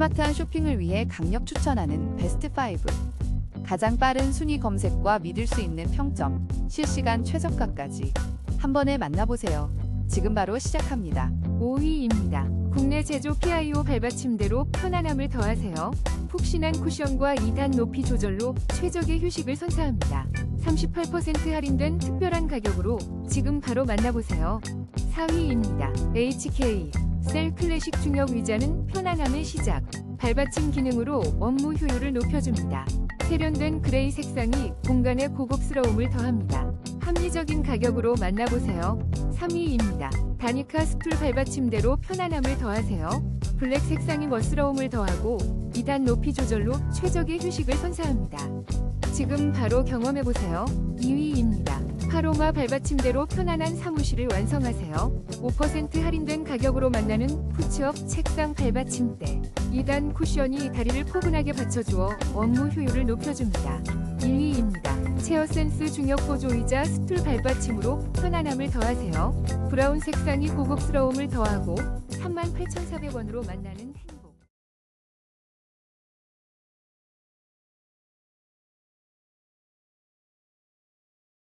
스마트한 쇼핑을 위해 강력 추천하는 베스트 5. 가장 빠른 순위 검색과 믿을 수 있는 평점, 실시간 최저가까지 한 번에 만나보세요. 지금 바로 시작합니다. 5위입니다. 국내 제조 PIO 발받침대로 편안함을 더하세요. 푹신한 쿠션과 2단 높이 조절로 최적의 휴식을 선사합니다. 38% 할인된 특별한 가격으로 지금 바로 만나보세요. 4위입니다. HK 셀 클래식 중역 의자는 편안함의 시작. 발받침 기능으로 업무 효율을 높여줍니다. 세련된 그레이 색상이 공간의 고급스러움을 더합니다. 합리적인 가격으로 만나보세요. 3위입니다. 다니카 스툴 발받침대로 편안함을 더하세요. 블랙 색상이 멋스러움을 더하고 2단 높이 조절로 최적의 휴식을 선사합니다. 지금 바로 경험해보세요. 2위 파로마 발받침대로 편안한 사무실을 완성하세요. 5% 할인된 가격으로 만나는 푸치업 책상 발받침대. 2단 쿠션이 다리를 포근하게 받쳐주어 업무 효율을 높여줍니다. 1위입니다. 체어센스 중역 보조의자 스툴 발받침으로 편안함을 더하세요. 브라운 색상이 고급스러움을 더하고 38,400원으로 만나는